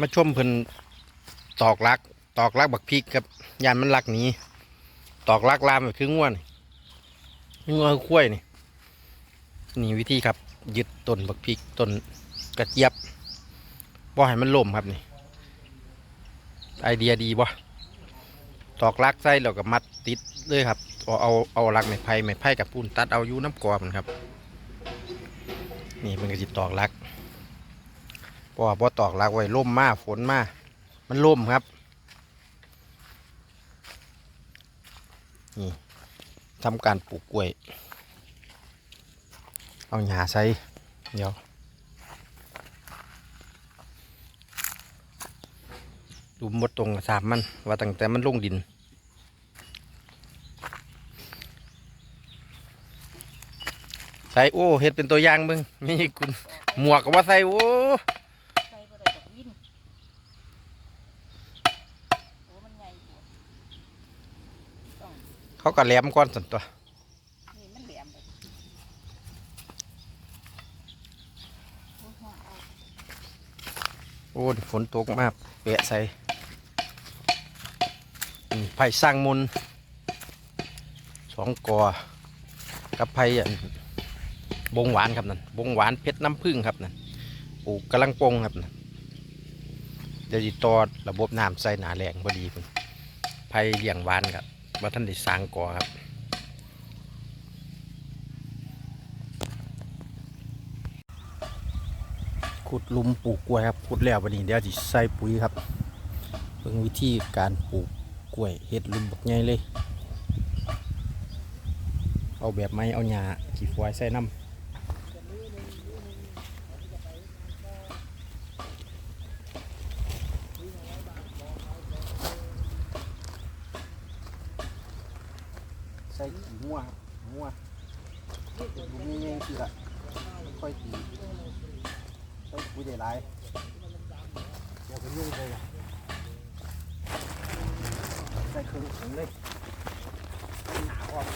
มาชมเพิ่นตอกลัก ตอกลักบักพริกครับยานมันลักหนี้ ตอกลักลามก็คือง่วนง่วคือข้ยนี่นี่วิธีครับ ยึดต้นบักพริกต้นกระเจี๊ยบบ่ให้มันล่มครับนี่ ไอเดียดีบ่ตอกลักใส่แล้วก็มัดติดเลยครับ เอาเอาเอาลักไม้ไผ่ไม้ไผ่กับปูนตัดเอาอยู่น้ำกรอมันครับ นี่มันก็สิตอกลัก พราะว่าพอตอกลักไว้ล่มมาฝนมามันล่มครับนี่ทำการปลูกกล้วย เอาหญ้าใส่เดี๋ยวดูหมดตรงสามมันว่าตั้งแต่มันลงดินใส่โอ้เห็ดเป็นตัวอย่างมึงนี่คุณหมวกก็ว่าใส่โอ้ ใส่บ่ได้ดอกวินโอ้มันใหญ่กว่าต้อง เขาก็แหลมก้อนสันตัวนี่มันแหลมเลยโอ้โหฝนตกมากเปะใส่ไผ่สร้างมุนสองกอกับไผ่บงหวานครับนั่นบงหวานเพชรน้ำผึ้งครับนั่นปลูกกำลังปงครับนั่นเดี๋ยวจิต่อระบบน้ำใส่หนาแรงพอดีพุ่นไผ่เลี้ยงหวานครับ ว่าท่านได้สร้างกอครับขุดลุมปลูกกล้วยครับขุดแล้ววันนี้เดี๋ยวจะใส่ปุ๋ยครับเบิ่งวิธีการปลูกกล้วยเห็ดลุมบักใหญ่เลย เอาแบบไม้เอาหญ้าขี้ฟอยใส่น้ำใส่ขี้หัวครับหัวหลุมใหญ่ๆสิละค่อยตีใส่ปุ๋ยได้หลายเดี๋ยวไปยุ่งเลยนะใส่เครื่องถึงเลยหนาออก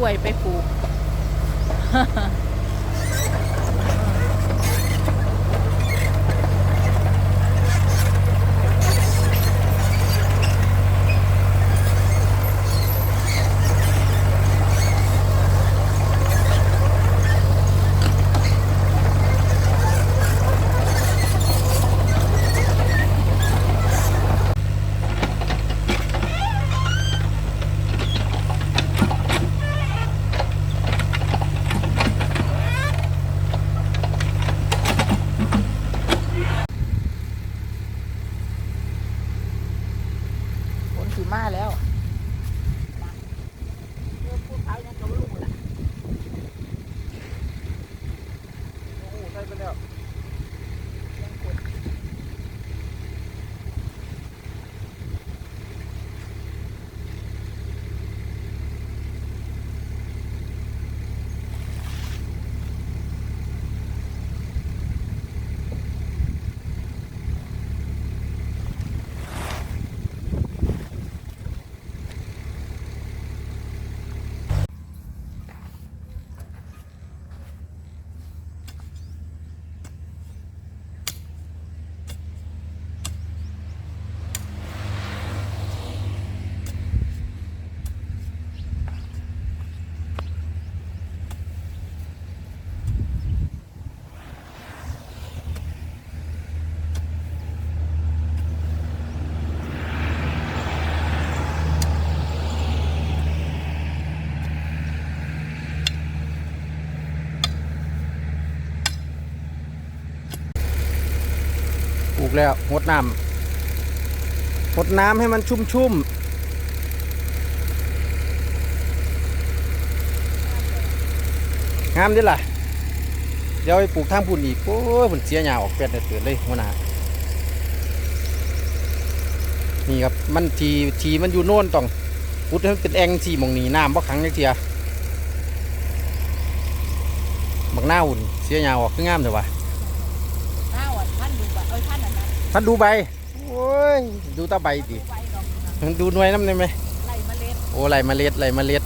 ล้วยไปปลูก ฝนสีมาแล้ว ปลูกแล้วงดน้ำงดน้ำให้มันชุ่มๆงามดิล่ะ เดี๋ยวไปปลูกทางพุ่นอีก โอ้ยมันเสียหญ้าออกเป็ดเตือนเลยหัวหน้านี่ครับ มันทีทีมันอยู่โน่นต้องพุดให้มันเป็นแองสีหมองนีน้ำบ่ขังจักเทียบักหน้าหุ่นเสียหญ้าออกคืองามเถอะวะ หน้าวันท่านดูแบบเอ้ยท่านอันนั้น ท่านดูใบโอ้ยดูตาใบดิดูไว้ดอกนะมันดูหน่วยน้ำได้ไหมไล่เมล็ดโอ้ไรเมล็ดไรเมล็ด